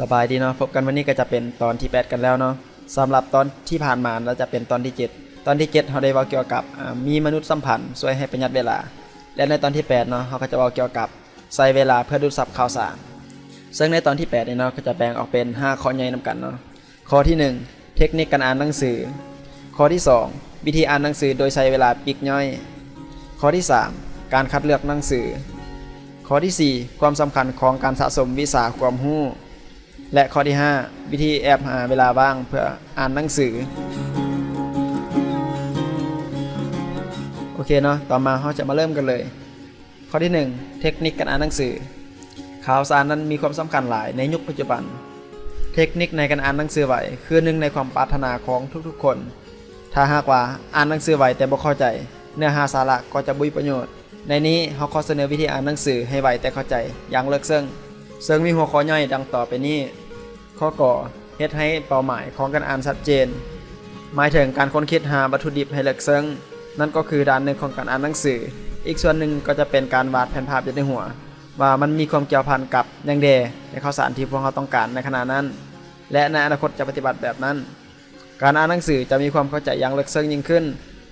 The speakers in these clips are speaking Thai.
สบายดีเนาะพบกันวันนี้ก็จะเป็นตอนที่ 8 กันแล้วเนาะสำหรับตอนที่ผ่านมาเราจะเป็นตอนที่ 7 ตอนที่ 7เราได้ว้าเกี่ยวกับมีมนุษย์สัมพันธ์ช่วยให้ประหยัดเวลา และในตอนที่8เนาะเราก็จะว้าเกี่ยวกับใช้เวลาเพื่อดูดซับข่าวสารซึ่งในตอนที่8เนี่ยเนาะก็จะแบ่งออกเป็น 5 ข้อใหญ่นำกันเนาะข้อที่ 1 เทคนิคการอ่านหนังสือ ข้อที่ 2 วิธีอ่านหนังสือโดยใช้เวลาปีกย่อย ข้อที่ 3 การคัดเลือกหนังสือ ข้อที่ 4 ความสำคัญของการสะสมวิสาความรู้ และข้อที่ 5 วิธีแอบหาเวลาว่างเพื่ออ่านหนังสือ โอเคเนาะต่อมาเราจะมาเริ่มกันเลย ข้อที่ 1 เทคนิคการอ่านหนังสือ ข่าวสารนั้นมีความสำคัญหลายในยุคปัจจุบัน เทคนิคในการอ่านหนังสือไหวคือหนึ่งในความปรารถนาของทุกๆคน ถ้าหากว่าอ่านหนังสือไหวแต่บ่เข้าใจ เนื้อหาสาระก็จะบุยประโยชน์ ในนี้เราขอเสนอวิธีอ่านหนังสือให้ไหวแต่เข้าใจอย่างเลิกซึ่ง ซึ่งมีหัวข้อย่อยดังต่อไปนี้ ข้อก่อเฮ็ดให้เป้าหมายของการอ่านชัดเจน หมายถึงการค้นคิดหาวัตถุดิบให้เลิกซึ่งนั่นก็คือด้านหนึ่งของการอ่านหนังสือ อีกส่วนหนึ่งก็จะเป็นการวาดแผนภาพอยู่ในหัว ว่ามันมีความเกี่ยวพันกับยังเดในข่าวสารที่พวกเขาต้องการในขณะนั้น และในอนาคตจะปฏิบัติแบบนั้น การอ่านหนังสือจะมีความเข้าใจอย่างลึกซึ้งยิ่งขึ้น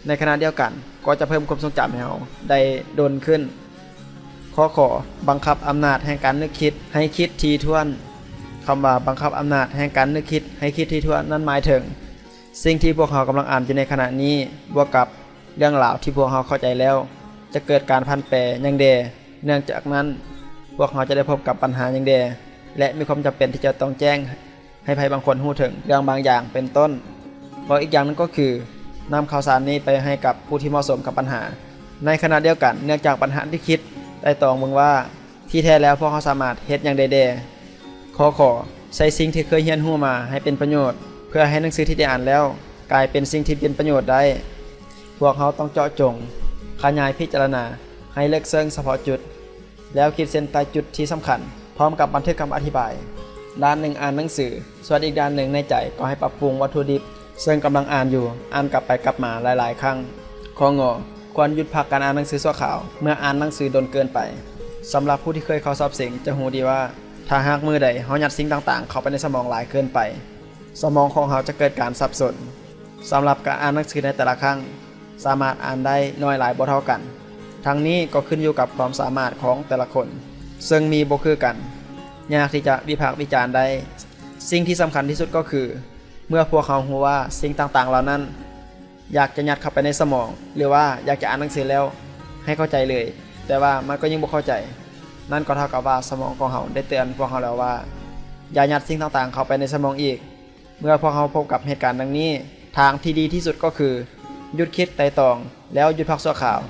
ในขณะเดียวกัน ก็จะเพิ่มความทรงจำให้เราได้โดนขึ้น ข้อขอบังคับอำนาจแห่งการนึกคิด ให้คิดทีท่วนคำว่าบังคับอำนาจแห่งการนึกคิด ให้คิดทีท่วนนั่นหมายถึง สิ่งที่พวกเขากำลังอ่านอยู่ในขณะนี้บวกกับเรื่องราวที่พวกเขาเข้าใจแล้ว จะเกิดการพันแปรอยังเดเนื่องจากนั้นพวกเขาจะได้พบกับปัญหาอยังเดและมีความจำเป็นที่จะต้องแจ้ง ให้ภัยบางคนรู้ถึงเรื่องบางอย่างเป็นต้นเพราะอีกอย่างหนึงก็คือนำข่าวสารนี้ไปให้กับผู้ที่เหมาะสมกับปัญหา ในขณะเดียวกันเนื่องจากปัญหาที่คิด ได้ตองเบิ่งว่าที่แท้แล้วพวกเขาสามารถเฮ็ดอย่างใดๆขอขอใช้สิ่งที่เคยเรียนรู้มาให้เป็นประโยชน์ เพื่อให้หนังสือที่ได้อ่านแล้ว กลายเป็นสิ่งที่เป็นประโยชน์ได้ พวกเขาต้องเจาะจง ขยายพิจารณา ให้เลือกเซิงเฉพาะจุด แล้วขีดเส้นใต้จุดที่สำคัญ พร้อมกับบันทึกคำอธิบาย ด้านหนึ่งอ่านหนังสือ ส่วนอีกด้านหนึ่งในใจก็ให้ปรับปรุงวัตถุดิบซึ่งกำลังอ่านอยู่ อ่านกลับไปกลับมาหลาย ๆ ครั้งข้องอ ควรหยุดพักการอ่านหนังสือชั่วข่าว เมื่ออ่านหนังสือโดนเกินไปสำหรับผู้ที่เคยเข้าสอบเสียงจะหูดีว่า ถ้าหากมือใดเฮายัดสิ่งต่างๆ เข้าไปในสมองหลายเกินไป สมองของเขาจะเกิดการสับสนสำหรับการอ่านหนังสือในแต่ละครั้ง สามารถอ่านได้น้อยหลายบ่เท่ากัน ทั้งนี้ก็ขึ้นอยู่กับความสามารถของแต่ละคน ซึ่งมีบ่คือกัน ยากที่จะวิพากษ์วิจารณ์ได้ สิ่งที่สำคัญที่สุดก็คือ เมื่อพวกเขารู้ว่าสิ่งต่างๆ เหล่านั้น อยากจะยัดเข้าไปในสมอง หรือว่าอยากจะอ่านหนังสือแล้วให้เข้าใจเลย แต่ว่ามันก็ยังบ่เข้าใจ นั่นก็เท่ากับว่าสมองของเขาได้เตือนพวกเขาแล้วว่า อย่ายัดสิ่งต่างๆ เข้าไปในสมองอีก เมื่อพวกเขาพบกับเหตุการณ์ดังนี้ ทางที่ดีที่สุดก็คือหยุดคิดไต่ตอง แล้วหยุดพักชั่วข่าว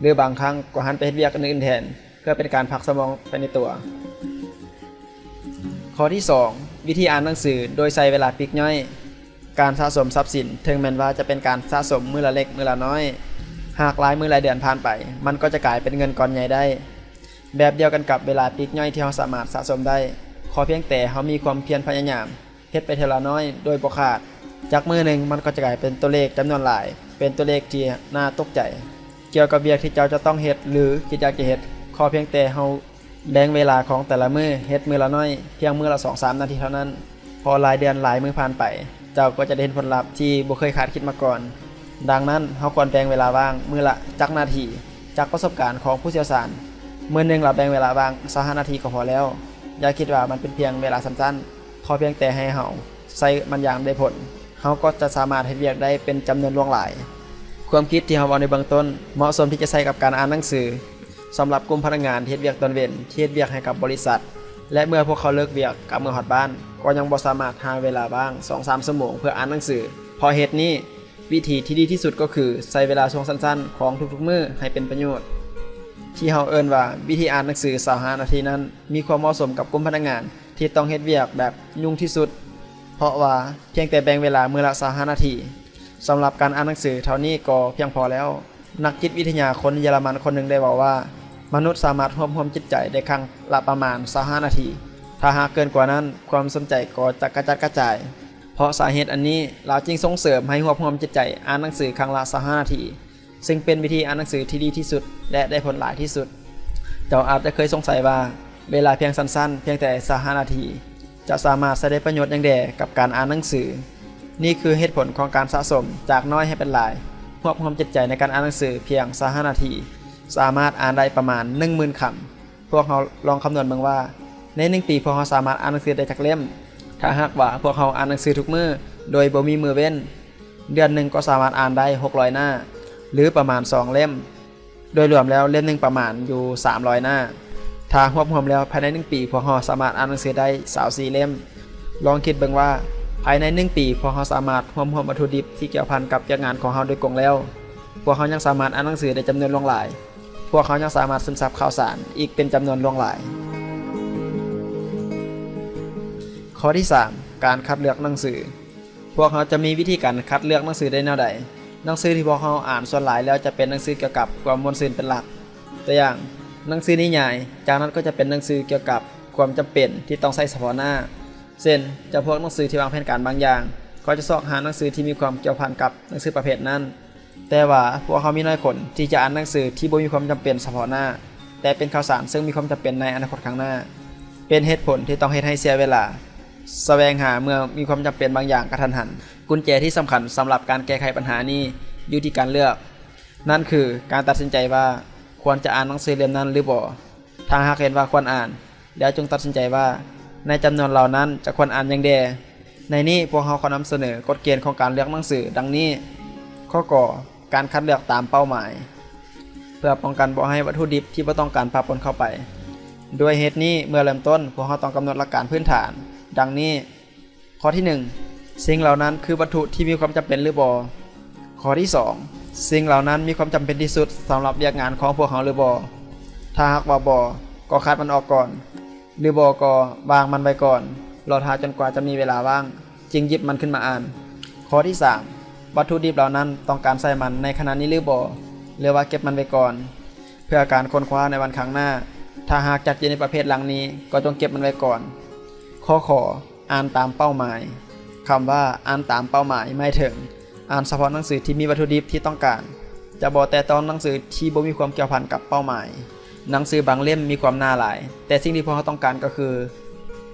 หรือบางครั้งก็หันไปเฮ็ดเวียกอื่นแทน เพื่อเป็นการพักสมองไปในตัว ข้อที่ 2 วิธีอ่านหนังสือโดยใช้เวลาปลีกย่อย การสะสมทรัพย์สิน ถึงแม้นว่าจะเป็นการสะสมมือละเล็กมือละน้อย หากหลายมือหลายเดือนผ่านไป มันก็จะกลายเป็นเงินก้อนใหญ่ได้ แบบเดียวกันกับเวลาปีกย่อยที่เราสามารถสะสมได้ ขอเพียงแต่เรามีความเพียรพยายามเฮ็ดไปเทอละน้อย โดยบ่ขาด จากมือหนึ่งมันก็จะกลายเป็นตัวเลขจำนวนหลาย เป็นตัวเลขที่น่าตกใจ เกี่ยวกับเวียกที่เจ้าจะต้องเฮ็ดหรือคิดอยากจะเฮ็ดขอเพียงแต่เฮาแบ่งเวลาของแต่ละมือเฮ็ดมือละน้อยเพียงมือละ2-3นาทีเท่านั้น พอหลายเดือนหลายมือผ่านไป เจ้าก็จะได้เห็นผลลัพธ์ที่บ่เคยคาดคิดมาก่อน ดังนั้นเฮาควรแบ่งเวลาว่างมือละจักนาทีจากประสบการณ์ของผู้เชี่ยวชาญมื้อหนึงเราแบ่งเวลาว่าง25นาทีก็พอแล้ว อย่าคิดว่ามันเป็นเพียงเวลาสั้นๆ ขอเพียงแต่ให้เฮาใช้มันอย่างได้ผลเฮาก็จะสามารถเฮ็ดเวียกได้เป็นจำนวนหลวงหลาย ความคิดที่เฮาเอาในเบื้องต้น เหมาะสมที่จะใช้กับการอ่านหนังสือสำหรับกลุ่มพนักงานที่เฮ็ดเวียกตอนเว้นที่เฮ็ดเวียกให้กับบริษัท และเมื่อพวกเขาเลิกเวียกกลับเมืองฮอดบ้าน ก็ยังบ่สามารถหาเวลาว่าง2-3ชั่วโมงเพื่ออ่านหนังสือ พอเหตุนี้ วิธีที่ดีที่สุดก็คือใช้เวลาช่วงสั้นๆ ของทุกๆมื้อให้เป็นประโยชน์ ที่เฮาเอิ้นว่าวิธีอ่านหนังสือ25นาทีนั้น มีความเหมาะสมกับกลุ่มพนักงาน ที่ต้องเฮ็ดเวียกแบบยุ่งที่สุด เพราะว่าเพียงแต่แบ่งเวลามื้อละ25นาทีสำหรับการอ่านหนังสือเท่านี้ก็เพียงพอแล้ว นักจิตวิทยาคนเยอรมันคนหนึ่งได้บอกว่า มนุษย์สามารถรวบรวมจิตใจได้ครั้งละประมาณ25นาที ถ้าหากเกินกว่านั้นความสนใจก็จะกระจัดกระจาย เพราะสาเหตุอันนี้เราจึงส่งเสริมให้รวบรวมจิตใจอ่านหนังสือครั้งละ25นาที ซึ่งเป็นวิธีอ่านหนังสือที่ดีที่สุด และได้ผลหลายที่สุด เจ้าอาจจะเคยสงสัยว่า เวลาเพียงสั้นๆ เพียงแต่25นาที จะสามารถใช้ได้ประโยชน์อย่างแดกับการอ่านหนังสือ นี่คือเหตุผลของการสะสมจากน้อยให้เป็นหลายรวบรวมจิตใจในการอ่านหนังสือเพียง25นาที สามารถอ่านได้ประมาณ 10,000คำพวกเราลองคำนวณเบิ่งว่า ในหนึ่งปีพวกเราสามารถอ่านหนังสือได้จักเล่ม ถ้าหากว่าพวกเราอ่านหนังสือทุกมื้อโดยบ่มีมือเว้น เดือนหนึ่งก็สามารถอ่านได้ 600 หน้า หรือประมาณ 2 เล่ม โดยรวมแล้วเล่มหนึ่งประมาณอยู่ 300 หน้า ถ้ารวบรวมแล้วภายใน 1 ปีพวกเราสามารถอ่านหนังสือได้24เล่ม ลองคิดเบิ่งว่าภายใน 1 ปีพวกเราสามารถรวบรวมวัตถุดิบที่เกี่ยวพันกับงานของเราโดยกงแล้ว พวกเขายังสามารถอ่านหนังสือได้จำนวนหลวงหลาย พวกเขายังสามารถซึมซับข่าวสารอีกเป็นจำนวนหลวงหลาย ข้อที่ 3 การคัดเลือกหนังสือ พวกเขาจะมีวิธีการคัดเลือกหนังสือได้แนวใด หนังสือที่พวกเขาอ่านส่วนหลายแล้วจะเป็นหนังสือเกี่ยวกับความมวลซื่นเป็นหลัก ตัวอย่างหนังสือนิยาย จากนั้นก็จะเป็นหนังสือเกี่ยวกับความจำเป็นที่ต้องใช้เฉพาะหน้าเช่นจะพวกหนังสือที่วางแผนการบางอย่าง ก็จะสอกหาหนังสือที่มีความเกี่ยวพันกับหนังสือประเภทนั้น แต่ว่าพวกเขามีน้อยคนที่จะอ่านหนังสือที่บ่มีความจำเป็นเฉพาะหน้า แต่เป็นข่าวสารซึ่งมีความจำเป็นในอนาคตข้างหน้า เป็นเหตุผลที่ต้องเฮ็ดให้เสียเวลาแสวงหาเมื่อมีความจำเป็นบางอย่างกระทันหัน กุญแจที่สำคัญสำหรับการแก้ไขปัญหานี้อยู่ที่การเลือก นั่นคือการตัดสินใจว่าควรจะอ่านหนังสือเล่มนั้นหรือบ่ถ้าหากเห็นว่าควรอ่าน แล้วจงตัดสินใจว่า ในจำนวนเหล่านั้นจะควรอ่านอย่างใดในนี้พวกเราขอนำเสนอกฎเกณฑ์ของการเลือกหนังสือ ดังนี้ ข้อก่อการคัดเลือกตามเป้าหมาย เพื่อป้องกันบ่ให้วัตถุดิบที่บ่ต้องการปะปนเข้าไป ด้วยเหตุนี้เมื่อเริ่มต้นพวกเราต้องกำหนดหลักการพื้นฐาน ดังนี้ ข้อที่ 1 สิ่งเหล่านั้นคือวัตถุที่มีความจำเป็นหรือบ่ข้อที่ 2 สิ่งเหล่านั้นมีความจำเป็นที่สุดสำหรับเรียกงานของพวกเขาหรือบ่ถ้าหากว่าบ่ก็คัดมันออกก่อน หรือบ่ก็วางมันไว้ก่อนรอท้าจนกว่าจะมีเวลาว่าง จึงหยิบมันขึ้นมาอ่าน ข้อที่ 3 วัตถุดิบเหล่านั้นต้องการใส่มันในขณะนี้หรือบ่หรือว่าเก็บมันไว้ก่อน เพื่อการค้นคว้าในวันข้างหน้า ถ้าหากจัดอยู่ในประเภทหลังนี้ก็จงเก็บมันไว้ก่อน ข้อขออ่านตามเป้าหมายคำว่าอ่านตามเป้าหมายไม่ถึง อ่านเฉพาะหนังสือที่มีวัตถุดิบที่ต้องการ จะบอกแต่ต้องหนังสือที่บ่มีความเกี่ยวพันกับเป้าหมาย หนังสือบางเล่มมีความน่าหลาย แต่สิ่งที่พวกเขาต้องการก็คือ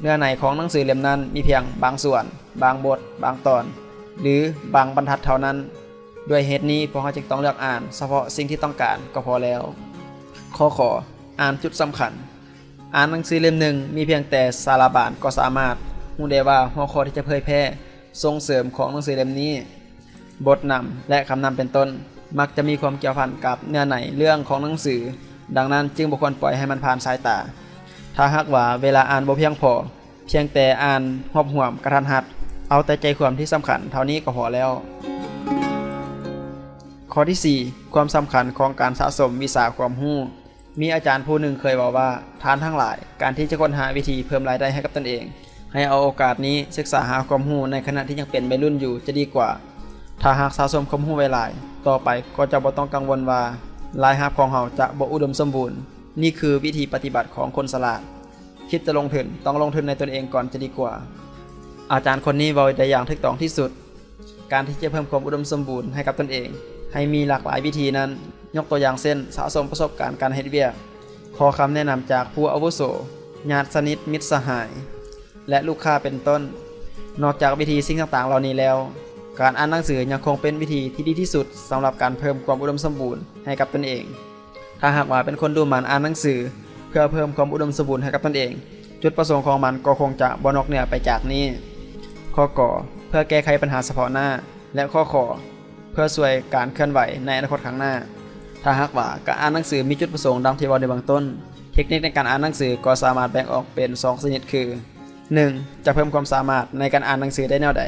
เนื้อในของหนังสือเล่มนั้นมีเพียงบางส่วน บางบท บางตอน หรือบางบรรทัดเท่านั้น ด้วยเหตุนี้พวกเขาจึงต้องเลือกอ่าน เฉพาะสิ่งที่ต้องการก็พอแล้ว ข้อขออ่านจุดสำคัญ อ่านหนังสือเล่มหนึ่งมีเพียงแต่สารบานก็สามารถรู้ได้ว่าหัวข้อที่จะเผยแพร่ส่งเสริมของหนังสือเล่มนี้ บทนำและคำนำเป็นต้น มักจะมีความเกี่ยวพันกับเนื้อในเรื่องของหนังสือ ดังนั้นจึงบ่ควรปล่อยให้มันผ่านสายตา ถ้าหากว่าเวลาอ่านบ่เพียงพอเพียงแต่อ่านหอบห่วมกระทันหัด เอาแต่ใจความที่สำคัญเท่านี้ก็พอแล้ว ข้อที่ 4 ความสำคัญของการสะสมวิสาความรู้ มีอาจารย์ผู้หนึ่งเคยบอกว่าทานทั้งหลาย การที่จะค้นหาวิธีเพิ่มรายได้ให้กับตนเอง ให้เอาโอกาสนี้ศึกษาหาความรู้ในขณะที่ยังเป็นวัยรุ่นอยู่จะดีกว่า ถ้าหากสะสมความรู้ไว้หลาย ต่อไปก็จะบ่ต้องกังวลว่ารายรับของเราจะบ่อุดมสมบูรณ์ นี่คือวิธีปฏิบัติของคนสลาดคิดจะลงทุนต้องลงทุนในตนเองก่อนจะดีกว่า อาจารย์คนนี้เว้าได้อย่างถูกต้องที่สุด การที่จะเพิ่มความอุดมสมบูรณ์ให้กับตนเอง ให้มีหลากหลายวิธีนั้น ยกตัวอย่างเช่นสะสมประสบการณ์การเฮ็ดเวียกขอคำแนะนำจากผู้อาวุโสญาติสนิทมิตรสหาย และลูกค้าเป็นต้น นอกจากวิธีสิ่งต่างๆ เหล่านี้แล้ว การอ่านหนังสือยังคงเป็นวิธีที่ดีที่สุดสำหรับการเพิ่มความอุดมสมบูรณ์ให้กับตนเอง ถ้าหากว่าเป็นคนดูหมันอ่านหนังสือ เพื่อเพิ่มความอุดมสมบูรณ์ให้กับตนเอง จุดประสงค์ของมันก็คงจะบนอกเหนือไปจากนี้ ข้อกอเพื่อแก้ไขปัญหาเฉพาะหน้า และข้อขอเพื่อช่วยการเคลื่อนไหวในอนาคตข้างหน้า ถ้าหากว่าการอ่านหนังสือมีจุดประสงค์ดังที่ว่าในเบื้องต้น เทคนิคในการอ่านหนังสือก็สามารถแบ่งออกเป็น 2 ชนิดคือ 1. จะเพิ่มความสามารถในการอ่านหนังสือได้แนวใด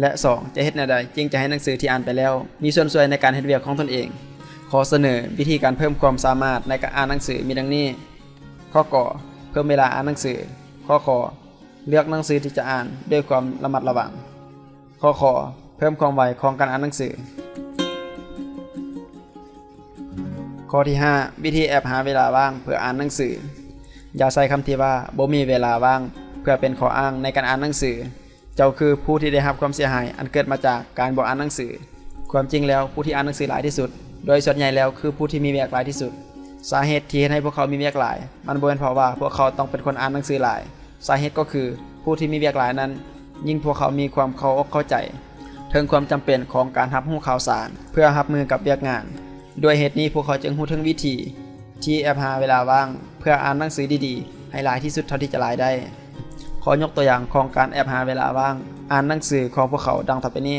และ 2. จะเฮ็ดแนวใดจึงจะให้หนังสือที่อ่านไปแล้ว มีส่วนช่วยในการเฮ็ดเวียกของตนเองขอเสนอวิธีการเพิ่มความสามารถในการอ่านหนังสือมีดังนี้ ข้อกอเพิ่มเวลาอ่านหนังสือ ข้อขอ เลือกหนังสือที่จะอ่านด้วยความระมัดระวังข้อขอเพิ่มความไวของการอ่านหนังสือ ข้อที่ 5 วิธีแอบหาเวลาว่างเพื่ออ่านหนังสือ อย่าใช้คำที่ว่าบ่มีเวลาว่าง เพื่อเป็นข้ออ้างในการอ่านหนังสือ เจ้าคือผู้ที่ได้รับความเสียหาย อันเกิดมาจากการบ่อ่านหนังสือ ความจริงแล้วผู้ที่อ่านหนังสือหลายที่สุด โดยส่วนใหญ่แล้วคือผู้ที่มีเวียกหลายที่สุด สาเหตุที่ให้พวกเขามีเวียกหลาย มันบ่เป็นเพราะว่าพวกเขาต้องเป็นคนอ่านหนังสือหลาย สาเหตุก็คือผู้ที่มีเวียกหลายนั้น ยิ่งพวกเขามีความเข้าอกเข้าใจถึงความจำเป็นของการรับรู้ข่าวสาร เพื่อรับมือกับเวียกงาน ด้วยเหตุนี้พวกเขาจึงรู้ถึงวิธี ที่แอบหาเวลาว่าง เพื่ออ่านหนังสือดีๆ ให้หลายที่สุดเท่าที่จะหลายได้ ขอยกตัวอย่างของการแอบหาเวลาว่าง อ่านหนังสือของพวกเขาดังต่อไปนี้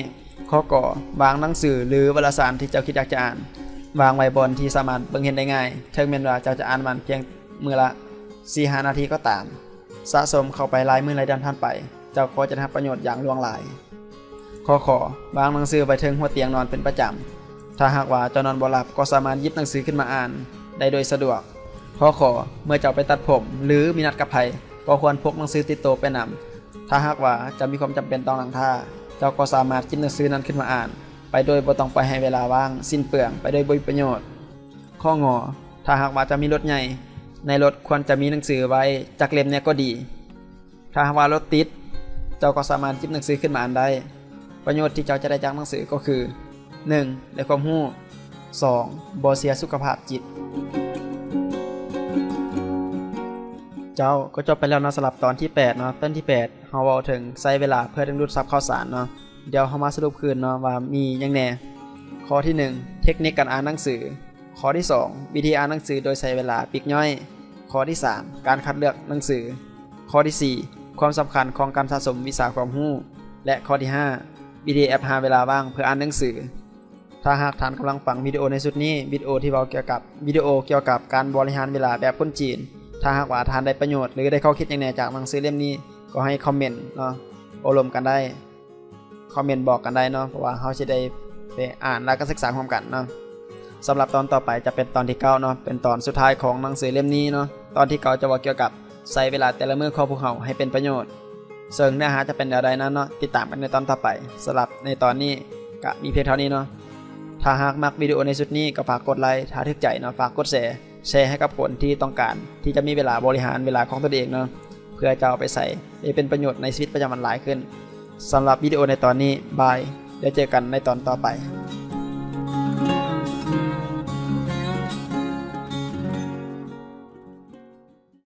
ข้อก่อวางหนังสือหรือวารสารที่เจ้าคิดอยากจะอ่าน วางไว้บนที่สามารถเบิ่งเห็นได้ง่ายถึงแม้นว่าเจ้าจะอ่านมันเพียงมือละ4-5นาทีก็ตาม สะสมเข้าไปลายมือลายดือนผ่านไป เจ้าก็จะได้รับประโยชน์อย่างลวงหลายข้อขอวางหนังสือไว้เทิงหัวเตียงนอนเป็นประจำ ถ้าหากว่าเจ้านอนบ่หลับก็สามารถยิบหนังสือขึ้นมาอ่าน ได้โดยสะดวก ข้อขอเมื่อเจ้าไปตัดผม หรือมีนัดกับไผก็ควรพกหนังสือติดตัวไปนำถ้าหากว่าจะมีความจำเป็นต้องหลังท่า เจ้าก็สามารถยิบหนังสือนั้นขึ้นมาอ่าน ไปโดยบ่ต้องไปให้เวลาว่าง สิ้นเปลืองไปโดยบ่มีประโยชน์ ข้องอถ้าหากว่าจะมีรถใหญ่ ในรถควรจะมีหนังสือไว้จักเล่มเนี่ยก็ดี ถ้าหาว่ารถติด เจ้าก็สามารถหยิบหนังสือขึ้นมาอ่านได้ ประโยชน์ที่เจ้าจะได้จากหนังสือก็คือ 1. ได้ความรู้ 2. บ่เสียสุขภาพจิต เจ้าก็จบไปแล้วนะสำหรับตอนที่8เนาะต้นที่8เฮาเว้าถึงใช้เวลาเพื่อดึงดูดซับข่าวสารเนาะเดี๋ยวเฮามาสรุปคืนเนาะว่ามีหยังแน่ข้อที่ 1 เทคนิคการอ่านหนังสือ ข้อที่ 2 วิธีอ่านหนังสือโดยใช้เวลาปลีกย่อย ข้อที่ 3 การคัดเลือกหนังสือ ข้อที่ 4 ความสำคัญของการสะสมวิชาความรู้ และข้อที่ 5 วิธีแอปหาเวลาว่างเพื่ออ่านหนังสือ ถ้าหากท่านกำลังฟังวิดีโอในสุดนี้วิดีโอที่เว้าเกี่ยวกับวิดีโอเกี่ยวกับการบริหารเวลาแบบคนจีน ถ้าหากว่าท่านได้ประโยชน์หรือได้ข้อคิดอย่างแน่จากหนังสือเล่มนี้ก็ให้คอมเมนต์เนาะโอลมกันได้ คอมเมนต์บอกกันได้เนาะเพราะว่าเฮาสิได้ไปอ่านแล้วก็ศึกษาพร้อมกันเนาะ สำหรับตอนต่อไปจะเป็นตอนที่เก้าเนาะเป็นตอนสุดท้ายของหนังสือเล่มนี้เนาะตอนที่เก้าจะว่าเกี่ยวกับใช้เวลาแต่ละมื้อของพวกเราให้เป็นประโยชน์ซึ่งเนื้อหาจะเป็นแนวใดนั้นเนาะติดตามกันในตอนต่อไปสำหรับในตอนนี้ก็มีเพียงเท่านี้เนาะถ้าหากมักวิดีโอในสุดนี้ก็ฝากกดไลค์ถ้าถึกใจเนาะฝากกดแชร์แชร์ให้กับคนที่ต้องการ ที่จะมีเวลาบริหารเวลาของตนเองเนาะเพื่อจะเอาไปใส่ให้เป็นประโยชน์ในชีวิตประจำวันหลายขึ้นสำหรับวิดีโอในตอนนี้บายเดี๋ยวเจอกันในตอนต่อไป